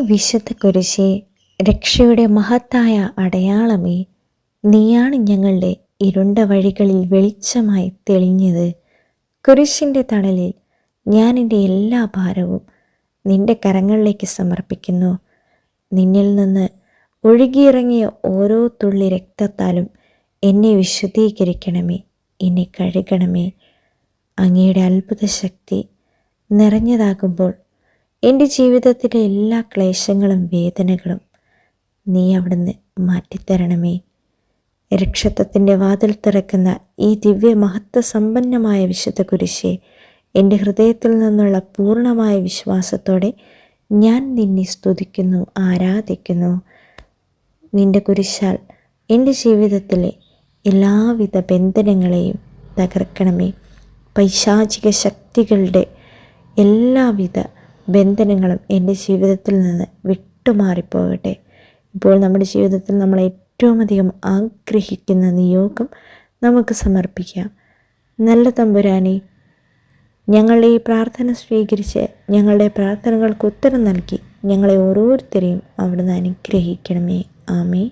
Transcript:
വിശുദ്ധ കുരിശേ രക്ഷയുടെ മഹത്തായ അടയാളമേ നീയാണ് ഞങ്ങളുടെ ഇരുണ്ട വഴികളിൽ വെളിച്ചമായി തെളിഞ്ഞത്. കുരിശിന്റെ തണലിൽ ഞാൻ എന്റെ എല്ലാ ഭാരവും നിന്റെ കരങ്ങളിലേക്ക് സമർപ്പിക്കുന്നു. നിന്നിൽ നിന്ന് ഒഴുകിയിറങ്ങിയ ഓരോ തുള്ളി രക്തത്താലും എന്നെ വിശുദ്ധീകരിക്കണമേ എന്നെ കഴുകണമേ. അങ്ങയുടെ അത്ഭുത ശക്തി നിറഞ്ഞതാകുമ്പോൾ എന്റെ ജീവിതത്തിലെ എല്ലാ ക്ലേശങ്ങളും വേദനകളും നീ അവിടുന്ന് മാറ്റിത്തരണമേ. രക്ഷത്വത്തിന്റെ വാതിൽ തുറക്കുന്ന ഈ ദിവ്യ മഹത്വ സമ്പന്നമായ വിശുദ്ധ കുരിശെ എന്റെ ഹൃദയത്തിൽ നിന്നുള്ള പൂർണമായ വിശ്വാസത്തോടെ ഞാൻ നിന്നെ സ്തുതിക്കുന്നു ആരാധിക്കുന്നു. നിന്റെ കുരിശാൽ എന്റെ ജീവിതത്തിലെ എല്ലാവിധ ബന്ധനങ്ങളെയും തകർക്കണമേ. പൈശാചിക ശക്തികളുടെ എല്ലാവിധ ബന്ധനങ്ങളും എന്റെ ജീവിതത്തിൽ നിന്ന് വിട്ടുമാറിപ്പോകട്ടെ. ഇപ്പോൾ നമ്മുടെ ജീവിതത്തിൽ നമ്മൾ ഏറ്റവും അധികം ആഗ്രഹിക്കുന്ന നിയോഗം നമുക്ക് സമർപ്പിക്കാം. നല്ല തമ്പുരാനെ ഞങ്ങളുടെ ഈ പ്രാർത്ഥന സ്വീകരിച്ച് ഞങ്ങളുടെ പ്രാർത്ഥനകൾക്ക് ഉത്തരം നൽകി ഞങ്ങളെ ഓരോരുത്തരെയും അവിടുന്ന് അനുഗ്രഹിക്കണമേ. ആമേ